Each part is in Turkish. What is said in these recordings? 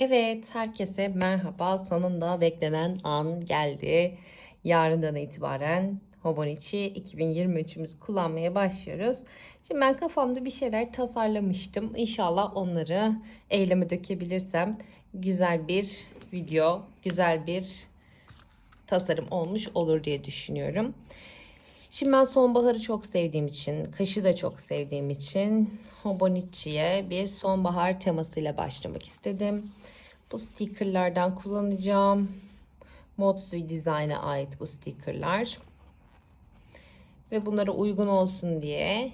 Evet, herkese merhaba. Sonunda beklenen an geldi. Yarından itibaren Hobonichi 2023'ümüzü kullanmaya başlıyoruz. Şimdi ben kafamda bir şeyler tasarlamıştım. İnşallah onları eyleme dökebilirsem güzel bir video, güzel bir tasarım olmuş olur diye düşünüyorum. Şimdi ben sonbaharı çok sevdiğim için, kışı da çok sevdiğim için Hobonichi'ye bir sonbahar temasıyla başlamak istedim. Bu stickerlardan kullanacağım. Motsui Design'a ait bu stickerlar. Ve bunlara uygun olsun diye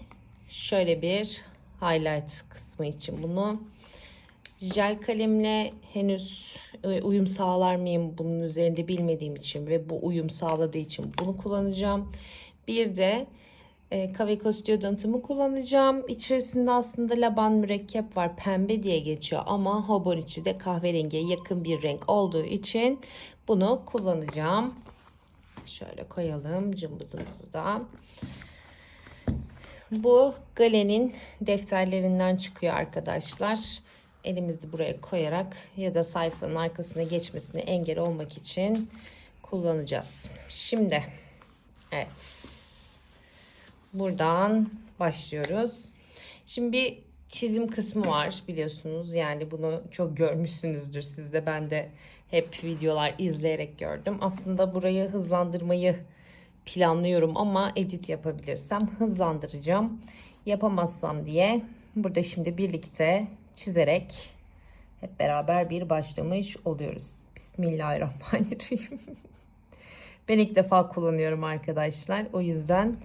şöyle bir highlight kısmı için bunu jel kalemle henüz e, uyum sağlar mıyım bunun üzerinde bilmediğim için ve bu uyum sağladığı için bunu kullanacağım. Bir de e, Kaveco Student'ımı kullanacağım. İçerisinde aslında laban mürekkep var. Pembe diye geçiyor ama Hobonichi de kahverengiye yakın bir renk olduğu için bunu kullanacağım. Şöyle koyalım cımbızımızı da. Bu Galen'in defterlerinden çıkıyor arkadaşlar. Elimizi buraya koyarak ya da sayfanın arkasına geçmesine engel olmak için kullanacağız. Şimdi evet buradan başlıyoruz. Şimdi bir çizim kısmı var biliyorsunuz. Yani bunu çok görmüşsünüzdür siz de. Ben de hep videolar izleyerek gördüm. Aslında burayı hızlandırmayı planlıyorum ama edit yapabilirsem hızlandıracağım. Yapamazsam diye burada şimdi birlikte çizerek hep beraber bir başlamış oluyoruz. Bismillahirrahmanirrahim. ben ilk defa kullanıyorum arkadaşlar. O yüzden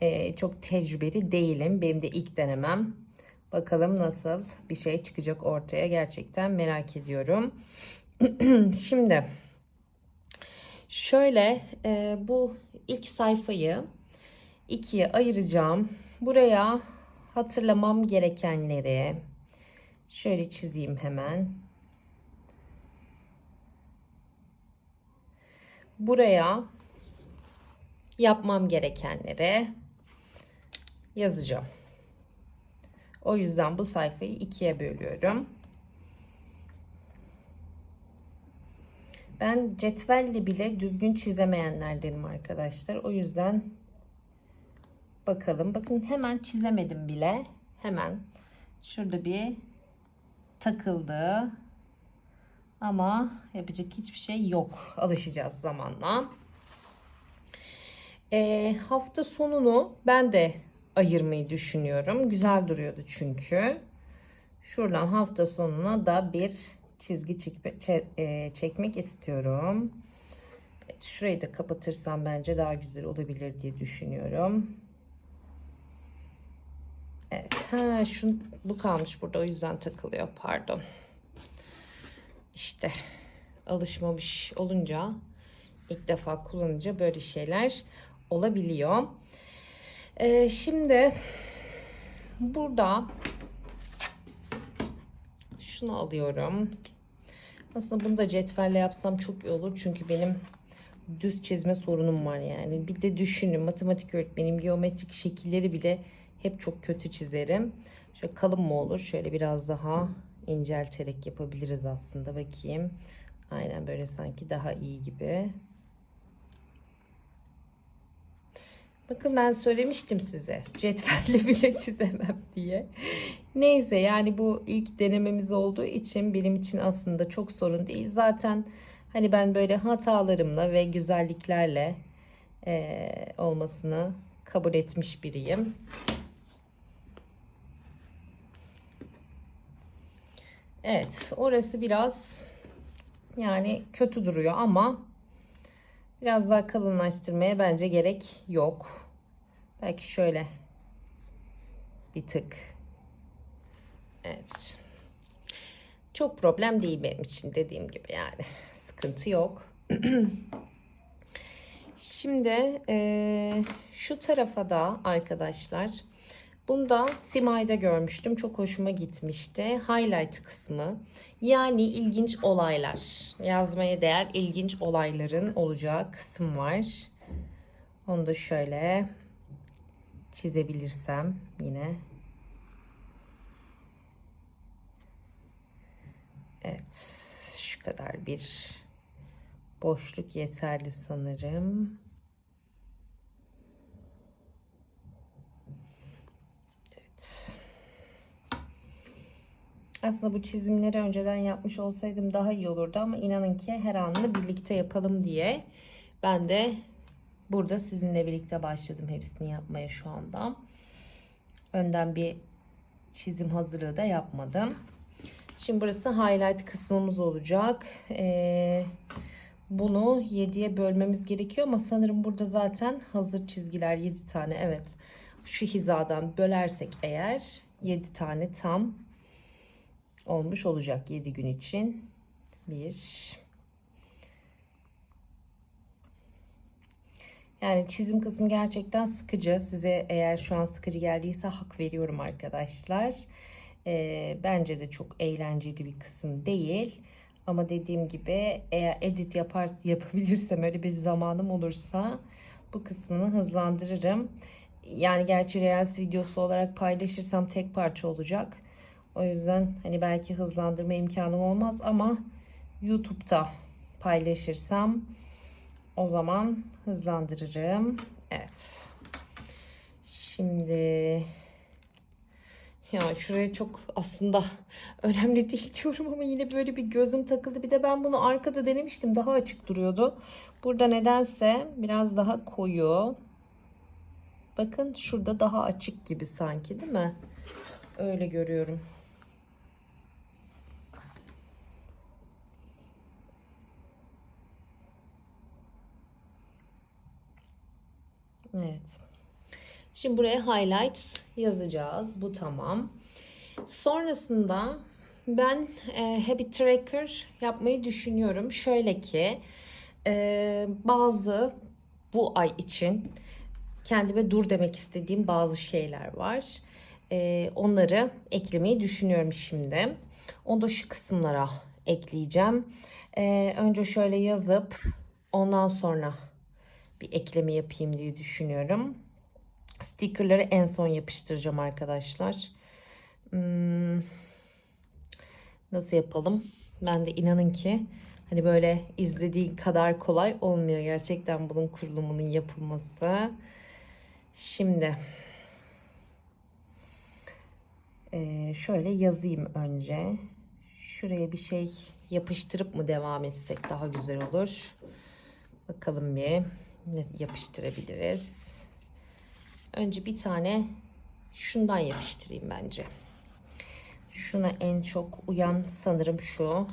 e, çok tecrübeli değilim. Benim de ilk denemem. Bakalım nasıl bir şey çıkacak ortaya. Gerçekten merak ediyorum. Şimdi şöyle e, bu ilk sayfayı ikiye ayıracağım. Buraya hatırlamam gerekenleri şöyle çizeyim hemen. Buraya yapmam gerekenleri yazacağım. O yüzden bu sayfayı ikiye bölüyorum. Ben cetvelle bile düzgün çizemeyenlerdenim arkadaşlar. O yüzden bakalım. Bakın hemen çizemedim bile. Hemen şurada bir takıldı. Ama yapacak hiçbir şey yok. Alışacağız zamanla. E, hafta sonunu ben de ayırmayı düşünüyorum. Güzel duruyordu çünkü. Şuradan hafta sonuna da bir çizgi e, çekmek istiyorum. Evet, şurayı da kapatırsam bence daha güzel olabilir diye düşünüyorum. Evet. Ha, şu, bu kalmış burada o yüzden takılıyor. Pardon. İşte alışmamış olunca ilk defa kullanınca böyle şeyler olabiliyor. Ee, şimdi burada şunu alıyorum. Aslında bunu da cetvelle yapsam çok iyi olur. Çünkü benim düz çizme sorunum var yani. Bir de düşünün matematik öğretmenim geometrik şekilleri bile hep çok kötü çizerim. Şöyle kalın mı olur? Şöyle biraz daha incelterek yapabiliriz aslında. Bakayım. Aynen böyle sanki daha iyi gibi. Bakın ben söylemiştim size cetvelle bile çizemem diye. Neyse yani bu ilk denememiz olduğu için benim için aslında çok sorun değil. Zaten hani ben böyle hatalarımla ve güzelliklerle e, olmasını kabul etmiş biriyim. Evet orası biraz yani kötü duruyor ama Biraz daha kalınlaştırmaya bence gerek yok. Belki şöyle bir tık. Evet. Çok problem değil benim için dediğim gibi yani. Sıkıntı yok. Şimdi e, şu tarafa da arkadaşlar Bunda Simay'da görmüştüm. Çok hoşuma gitmişti. Highlight kısmı. Yani ilginç olaylar. Yazmaya değer ilginç olayların olacağı kısım var. Onu da şöyle çizebilirsem yine. Evet. kadar bir boşluk yeterli sanırım. Evet. Aslında bu çizimleri önceden yapmış olsaydım daha iyi olurdu ama inanın ki her anını birlikte yapalım diye ben de burada sizinle birlikte başladım hepsini yapmaya şu anda. Önden bir çizim hazırlığı da yapmadım. Şimdi burası highlight kısmımız olacak. Ee, bunu 7'ye bölmemiz gerekiyor ama sanırım burada zaten hazır çizgiler 7 tane evet. Şu hizadan bölersek eğer 7 tane tam olmuş olacak 7 gün için. 1 Yani çizim kısmı gerçekten sıkıcı. Size eğer şu an sıkıcı geldiyse hak veriyorum arkadaşlar. Ee, bence de çok eğlenceli bir kısım değil. Ama dediğim gibi eğer edit yapar, yapabilirsem öyle bir zamanım olursa bu kısmını hızlandırırım. Yani gerçi Reels videosu olarak paylaşırsam tek parça olacak. O yüzden hani belki hızlandırma imkanım olmaz ama YouTube'da paylaşırsam o zaman hızlandırırım. Evet. Şimdi ya şuraya çok aslında önemli değil diyorum ama yine böyle bir gözüm takıldı. Bir de ben bunu arkada denemiştim. Daha açık duruyordu. Burada nedense biraz daha koyu. Bakın şurada daha açık gibi sanki değil mi? Öyle görüyorum. Evet. Şimdi buraya highlights yazacağız. Bu tamam. Sonrasında ben e, habit tracker yapmayı düşünüyorum. Şöyle ki e, bazı bu ay için kendime dur demek istediğim bazı şeyler var. E, onları eklemeyi düşünüyorum şimdi. Onu da şu kısımlara ekleyeceğim. E, önce şöyle yazıp ondan sonra bir ekleme yapayım diye düşünüyorum. Stickerları en son yapıştıracağım arkadaşlar. Hmm, nasıl yapalım? Ben de inanın ki hani böyle izlediği kadar kolay olmuyor gerçekten bunun kurulumunun yapılması. Şimdi e, şöyle yazayım önce. Şuraya bir şey yapıştırıp mı devam etsek daha güzel olur. Bakalım bir ne yapıştırabiliriz. Önce bir tane şundan yapıştırayım bence. Şuna en çok uyan sanırım şu.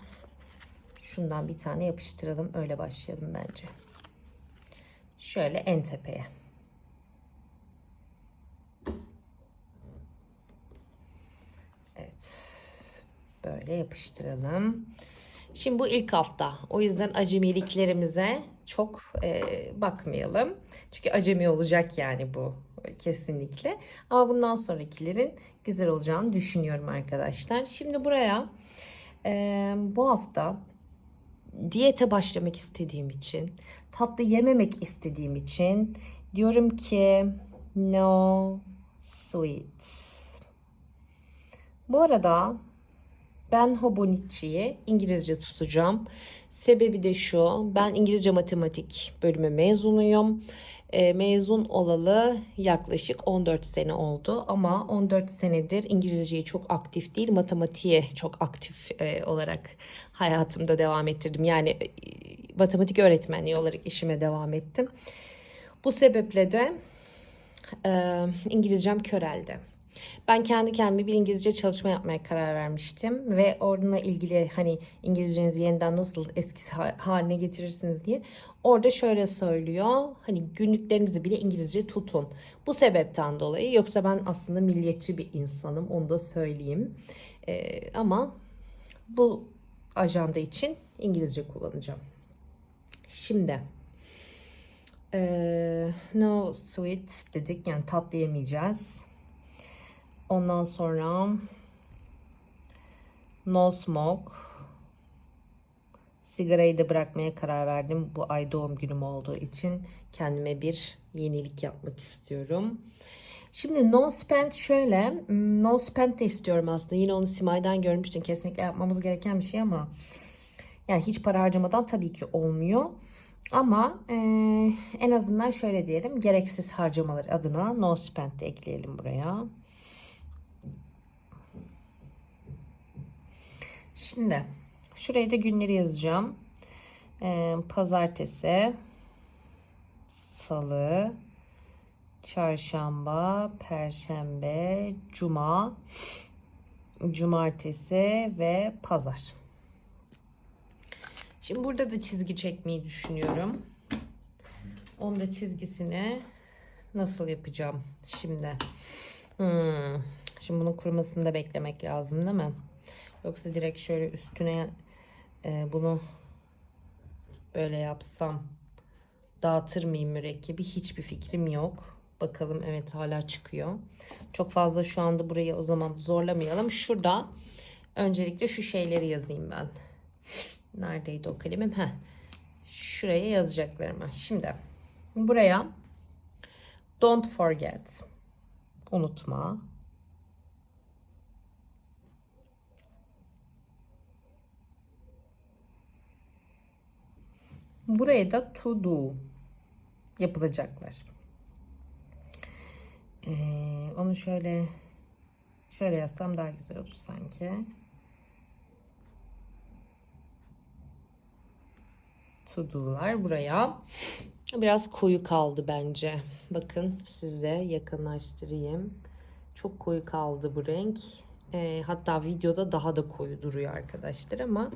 Şundan bir tane yapıştıralım. Öyle başlayalım bence. Şöyle en tepeye. Evet. Böyle yapıştıralım. Şimdi bu ilk hafta. O yüzden acemiliklerimize çok e, bakmayalım. Çünkü acemi olacak yani bu kesinlikle. Ama bundan sonrakilerin güzel olacağını düşünüyorum arkadaşlar. Şimdi buraya e, bu hafta diyete başlamak istediğim için, tatlı yememek istediğim için diyorum ki no sweets. Bu arada ben Hobonichi'yi İngilizce tutacağım. Sebebi de şu. Ben İngilizce matematik bölümü mezunuyum. E, mezun olalı yaklaşık 14 sene oldu ama 14 senedir İngilizceyi çok aktif değil matematiğe çok aktif e, olarak hayatımda devam ettirdim. Yani e, matematik öğretmenliği olarak işime devam ettim. Bu sebeple de e, İngilizcem köreldi. Ben kendi kendime bir İngilizce çalışma yapmaya karar vermiştim ve onunla ilgili hani İngilizcenizi yeniden nasıl eski haline getirirsiniz diye orada şöyle söylüyor. Hani günlüklerinizi bile İngilizce tutun. Bu sebepten dolayı yoksa ben aslında milliyetçi bir insanım onu da söyleyeyim. Ee, ama bu ajanda için İngilizce kullanacağım. Şimdi ee, no sweet dedik yani tatlı yemeyeceğiz. Ondan sonra no smoke. Sigarayı da bırakmaya karar verdim. Bu ay doğum günüm olduğu için kendime bir yenilik yapmak istiyorum. Şimdi no spend şöyle. No spend de istiyorum aslında. Yine onu Simay'dan görmüştüm. Kesinlikle yapmamız gereken bir şey ama Yani hiç para harcamadan tabii ki olmuyor. Ama e, en azından şöyle diyelim gereksiz harcamalar adına no spend de ekleyelim buraya. Şimdi şuraya da günleri yazacağım. E, pazartesi, salı, çarşamba, perşembe, cuma, cumartesi ve pazar. Şimdi burada da çizgi çekmeyi düşünüyorum. Onda çizgisini nasıl yapacağım şimdi? Hmm. Şimdi bunun kurumasını da beklemek lazım değil mi? Yoksa direkt şöyle üstüne e, bunu böyle yapsam dağıtır mıyım mürekkebi? Hiçbir fikrim yok. Bakalım evet hala çıkıyor. Çok fazla şu anda burayı o zaman zorlamayalım. Şurada öncelikle şu şeyleri yazayım ben. Neredeydi o kalemim? Heh. Şuraya yazacaklarımı. Şimdi buraya don't forget. Unutma. Buraya da to do yapılacaklar. Ee, onu şöyle şöyle yazsam daha güzel olur sanki. To do'lar buraya. Biraz koyu kaldı bence. Bakın size yakınlaştırayım. Çok koyu kaldı bu renk. Ee, hatta videoda daha da koyu duruyor arkadaşlar ama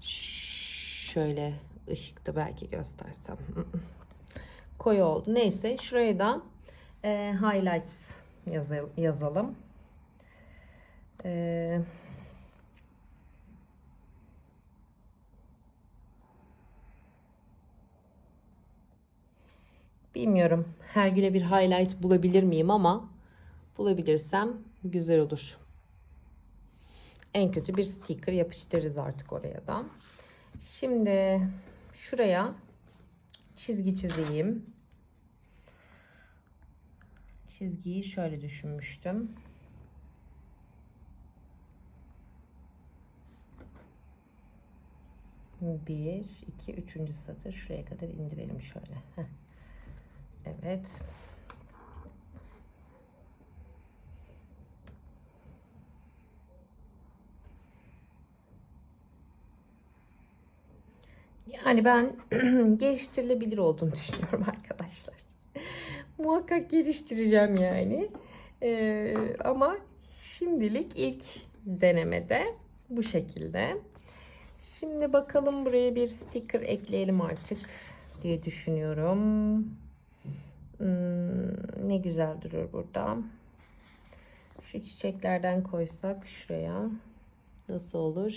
şöyle ışıkta belki göstersem. koyu oldu. Neyse şuraya da e, highlights yazal yazalım. E, bilmiyorum her güne bir highlight bulabilir miyim ama bulabilirsem güzel olur. En kötü bir sticker yapıştırırız artık oraya da. Şimdi şuraya çizgi çizeyim. Çizgiyi şöyle düşünmüştüm. Bir, iki, üçüncü satır. Şuraya kadar indirelim şöyle. Heh. Evet. Yani ben geliştirilebilir olduğunu düşünüyorum arkadaşlar. Muhakkak geliştireceğim yani. Ee, ama şimdilik ilk denemede bu şekilde. Şimdi bakalım buraya bir sticker ekleyelim artık diye düşünüyorum. Hmm, ne güzel durur burada. Şu çiçeklerden koysak şuraya nasıl olur?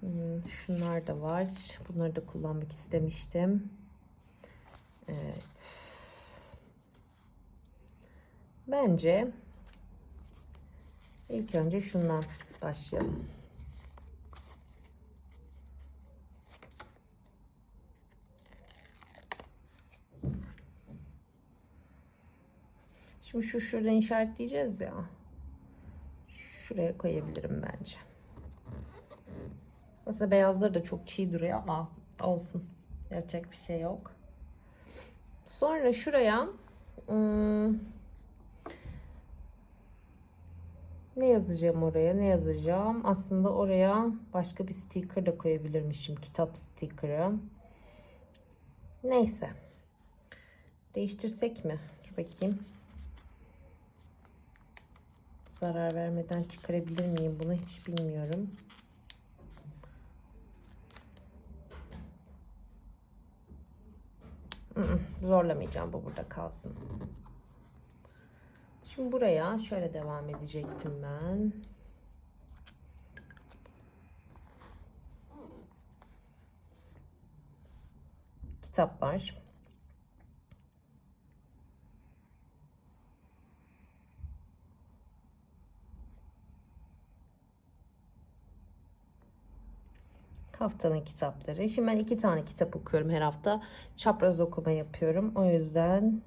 Hmm, şunlar da var. Bunları da kullanmak istemiştim. Evet. Bence ilk önce şundan başlayalım. Şimdi şu şuradan işaretleyeceğiz ya. Şuraya koyabilirim bence. Aslında beyazları da çok çiğ duruyor ama olsun. Yapacak bir şey yok. Sonra şuraya ıı, ne yazacağım oraya? Ne yazacağım? Aslında oraya başka bir sticker da koyabilirmişim. Kitap sticker'ı. Neyse. Değiştirsek mi? Dur bakayım. Zarar vermeden çıkarabilir miyim bunu hiç bilmiyorum. Zorlamayacağım bu burada kalsın. Şimdi buraya şöyle devam edecektim ben. Kitaplar. Haftanın kitapları. Şimdi ben iki tane kitap okuyorum her hafta. Çapraz okuma yapıyorum. O yüzden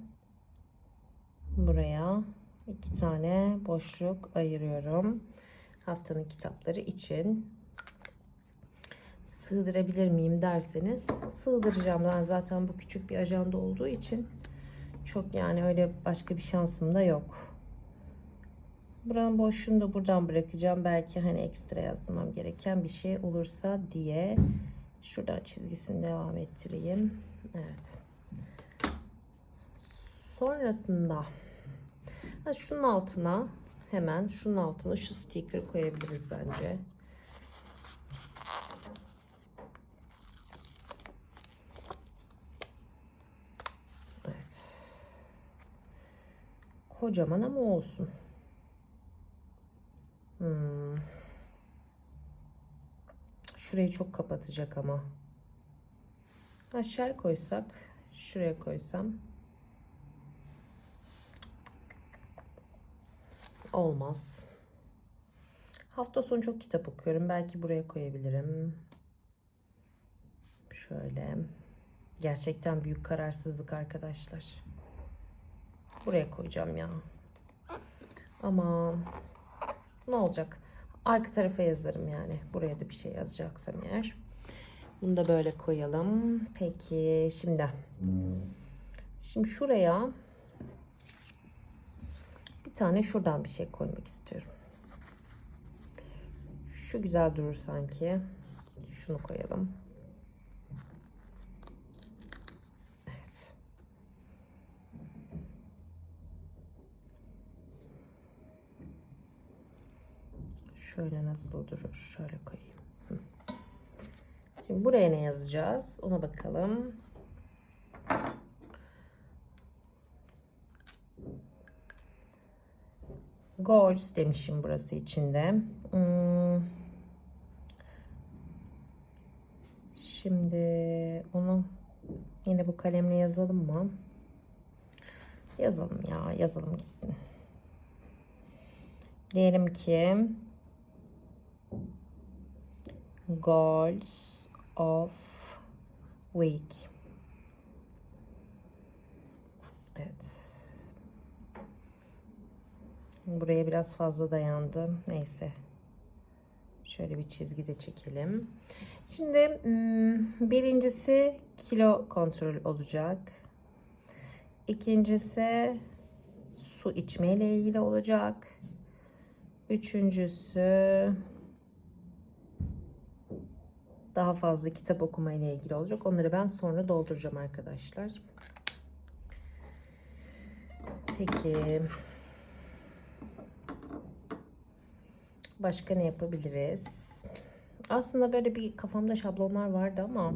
buraya iki tane boşluk ayırıyorum. Haftanın kitapları için. sığdırabilir miyim derseniz sığdıracağım. Ben zaten bu küçük bir ajanda olduğu için çok yani öyle başka bir şansım da yok. Buranın boşluğunu da buradan bırakacağım. Belki hani ekstra yazmam gereken bir şey olursa diye. Şuradan çizgisini devam ettireyim. Evet. Sonrasında ha, şunun altına hemen şunun altına şu sticker koyabiliriz bence. Evet. Kocaman ama olsun. Hmm. Şurayı çok kapatacak ama. Aşağıya koysak, şuraya koysam olmaz. Hafta sonu çok kitap okuyorum. Belki buraya koyabilirim. Şöyle. Gerçekten büyük kararsızlık arkadaşlar. Buraya koyacağım ya. Ama ne olacak? Arka tarafa yazarım yani. Buraya da bir şey yazacaksam eğer. Bunu da böyle koyalım. Peki şimdi. Şimdi şuraya bir tane şuradan bir şey koymak istiyorum. Şu güzel durur sanki. Şunu koyalım. Evet. Şöyle nasıl durur? Şöyle koyayım. Şimdi buraya ne yazacağız? Ona bakalım. Goals demişim burası içinde. Hmm. Şimdi onu yine bu kalemle yazalım mı? Yazalım ya, yazalım gitsin. Diyelim ki goals of week. Evet. Buraya biraz fazla dayandı. Neyse. Şöyle bir çizgi de çekelim. Şimdi hmm, birincisi kilo kontrol olacak. İkincisi su içme ile ilgili olacak. Üçüncüsü daha fazla kitap okuma ile ilgili olacak. Onları ben sonra dolduracağım arkadaşlar. Peki. Başka ne yapabiliriz? Aslında böyle bir kafamda şablonlar vardı ama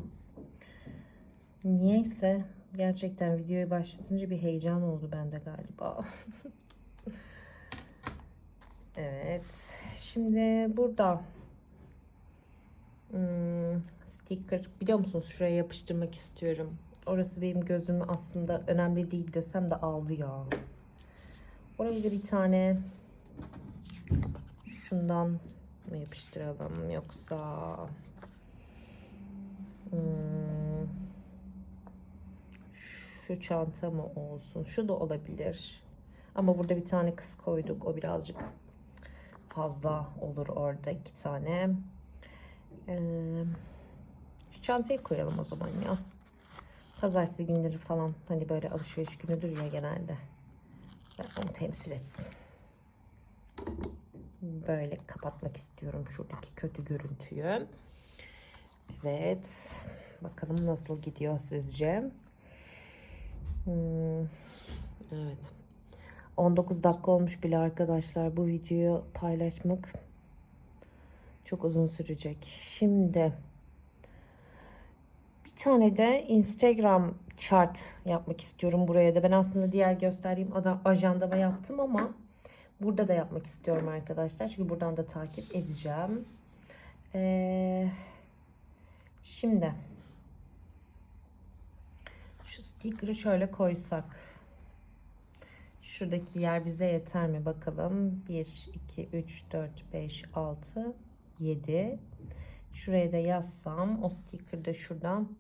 niyeyse gerçekten videoyu başlatınca bir heyecan oldu bende galiba. evet. Şimdi burada hmm, sticker biliyor musunuz şuraya yapıştırmak istiyorum. Orası benim gözümü aslında önemli değil desem de aldı ya. Oraya da bir tane şundan mı yapıştıralım yoksa hmm, şu çanta mı olsun? Şu da olabilir. Ama burada bir tane kız koyduk. O birazcık fazla olur orada. iki tane. Ee, şu çantayı koyalım o zaman ya. Pazartesi günleri falan hani böyle alışveriş günüdür ya genelde. Ben onu temsil etsin. Böyle kapatmak istiyorum şuradaki kötü görüntüyü. Evet. Bakalım nasıl gidiyor sizce? Hmm, evet. 19 dakika olmuş bile arkadaşlar. Bu videoyu paylaşmak çok uzun sürecek. Şimdi bir tane de Instagram chart yapmak istiyorum buraya da. Ben aslında diğer gösterdiğim ajandama yaptım ama burada da yapmak istiyorum arkadaşlar. Çünkü buradan da takip edeceğim. Ee, şimdi şu sticker'ı şöyle koysak. Şuradaki yer bize yeter mi bakalım. 1, 2, 3, 4, 5, 6, 7. Şuraya da yazsam o sticker'ı da şuradan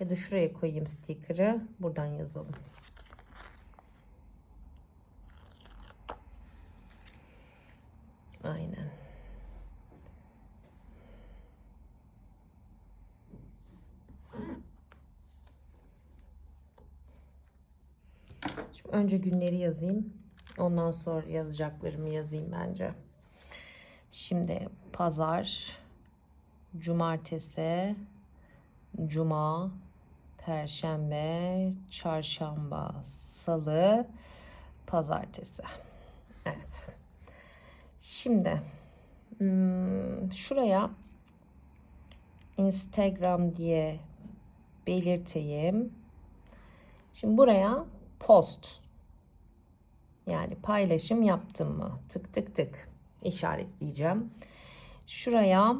ya da şuraya koyayım sticker'ı buradan yazalım. Aynen. Şimdi önce günleri yazayım. Ondan sonra yazacaklarımı yazayım bence. Şimdi pazar, cumartesi, cuma, perşembe, çarşamba, salı, pazartesi. Evet. Şimdi hmm, şuraya Instagram diye belirteyim. Şimdi buraya post yani paylaşım yaptım mı? Tık tık tık işaretleyeceğim. Şuraya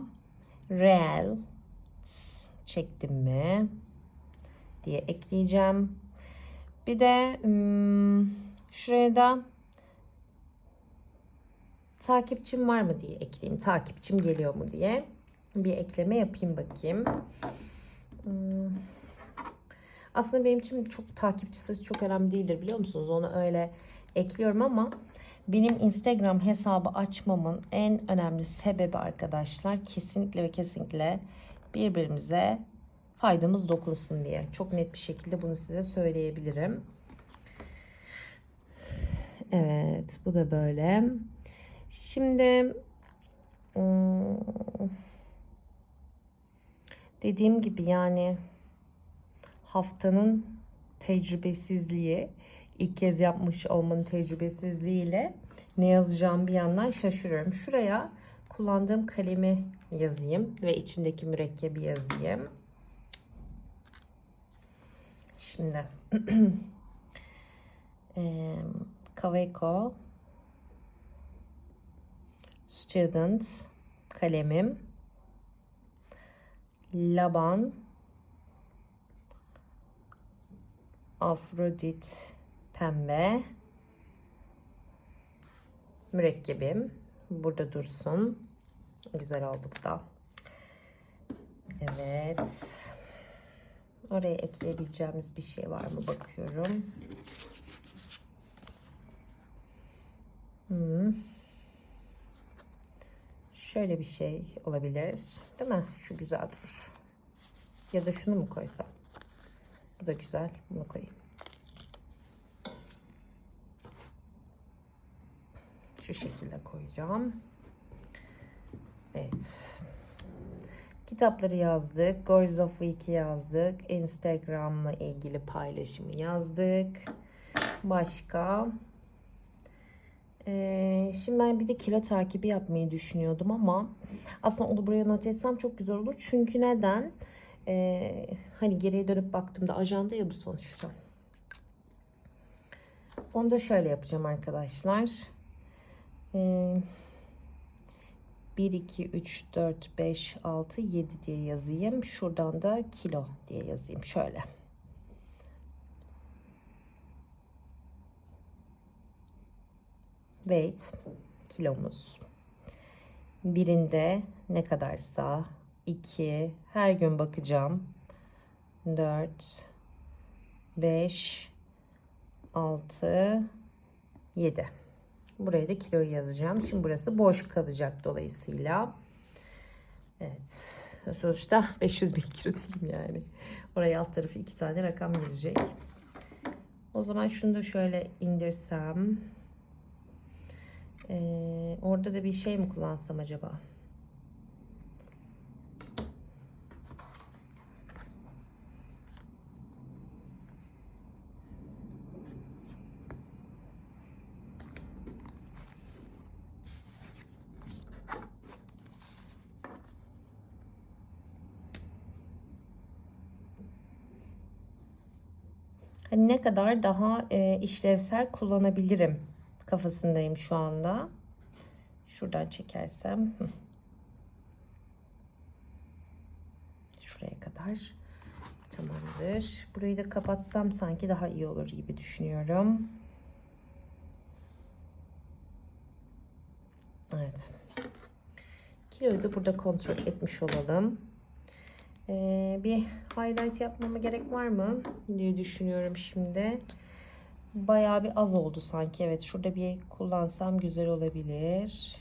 reel çektim mi diye ekleyeceğim. Bir de hmm, şuraya da takipçim var mı diye ekleyeyim. Takipçim geliyor mu diye bir ekleme yapayım bakayım. Hmm. Aslında benim için çok takipçi sayısı çok önemli değildir biliyor musunuz? Onu öyle ekliyorum ama benim Instagram hesabı açmamın en önemli sebebi arkadaşlar kesinlikle ve kesinlikle birbirimize faydamız dokunsun diye. Çok net bir şekilde bunu size söyleyebilirim. Evet bu da böyle. Şimdi hmm, dediğim gibi yani haftanın tecrübesizliği ilk kez yapmış olmanın tecrübesizliğiyle ne yazacağım bir yandan şaşırıyorum. Şuraya kullandığım kalemi yazayım ve içindeki mürekkebi yazayım. Şimdi e, Kaweco Student kalemim Laban Afrodit pembe mürekkebim burada dursun. Güzel oldu bu da. Evet. Oraya ekleyebileceğimiz bir şey var mı bakıyorum. Hmm. Şöyle bir şey olabilir. Değil mi? Şu güzel durur. Ya da şunu mu koysam? Bu da güzel. Bunu koyayım. Şu şekilde koyacağım. Evet. Kitapları yazdık. Goals of Week'i yazdık. Instagram'la ilgili paylaşımı yazdık. Başka. Ee, şimdi ben bir de kilo takibi yapmayı düşünüyordum ama aslında onu buraya not etsem çok güzel olur. Çünkü neden? Ee, hani geriye dönüp baktığımda ajanda ya bu sonuçta. Onu da şöyle yapacağım arkadaşlar. Ee, 1, 2, 3, 4, 5, 6, 7 diye yazayım. Şuradan da kilo diye yazayım. Şöyle. Weight kilomuz. Birinde ne kadarsa 2 her gün bakacağım. 4 5 6 7 Buraya da kiloyu yazacağım. Şimdi burası boş kalacak dolayısıyla. Evet. Sonuçta 500 bin kilo değilim yani. Oraya alt tarafı iki tane rakam gelecek. O zaman şunu da şöyle indirsem. Ee, orada da bir şey mi kullansam acaba? hani ne kadar daha e, işlevsel kullanabilirim kafasındayım şu anda. Şuradan çekersem. Şuraya kadar. Tamamdır. Burayı da kapatsam sanki daha iyi olur gibi düşünüyorum. Evet. Kiloyu da burada kontrol etmiş olalım. Ee, bir highlight yapmama gerek var mı diye düşünüyorum şimdi. Bayağı bir az oldu sanki. Evet şurada bir kullansam güzel olabilir.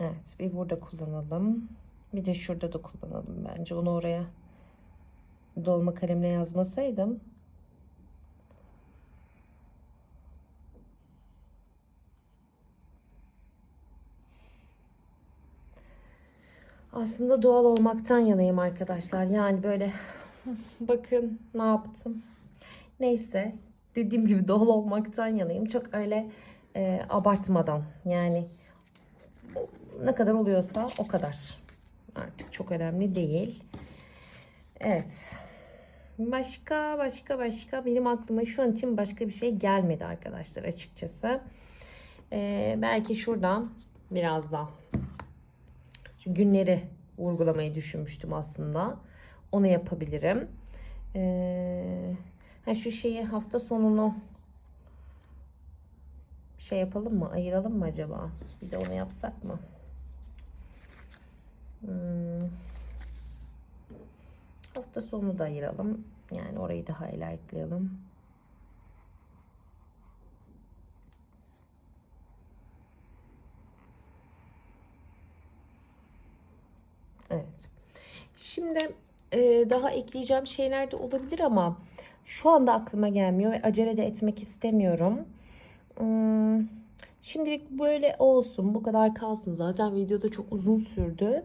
Evet bir burada kullanalım. Bir de şurada da kullanalım bence. Onu oraya dolma kalemle yazmasaydım. Aslında doğal olmaktan yanayım arkadaşlar. Yani böyle bakın ne yaptım. Neyse dediğim gibi doğal olmaktan yanayım. Çok öyle e, abartmadan yani ne kadar oluyorsa o kadar. Artık çok önemli değil. Evet. Başka başka başka benim aklıma şu an için başka bir şey gelmedi arkadaşlar açıkçası. Ee, belki şuradan biraz daha günleri vurgulamayı düşünmüştüm aslında. Onu yapabilirim. Ee, şu şeyi hafta sonunu şey yapalım mı? Ayıralım mı acaba? Bir de onu yapsak mı? Hmm. Hafta sonu da ayıralım. Yani orayı da highlightlayalım. Evet. Şimdi e, daha ekleyeceğim şeyler de olabilir ama şu anda aklıma gelmiyor ve acele de etmek istemiyorum. Hmm, şimdilik böyle olsun. Bu kadar kalsın. Zaten videoda çok uzun sürdü.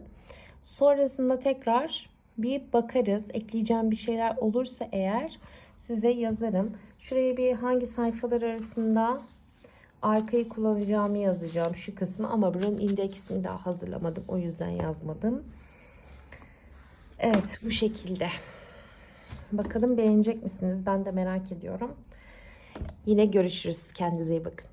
Sonrasında tekrar bir bakarız. Ekleyeceğim bir şeyler olursa eğer size yazarım. Şuraya bir hangi sayfalar arasında arkayı kullanacağımı yazacağım şu kısmı ama buranın indeksini daha hazırlamadım. O yüzden yazmadım. Evet bu şekilde. Bakalım beğenecek misiniz? Ben de merak ediyorum. Yine görüşürüz. Kendinize iyi bakın.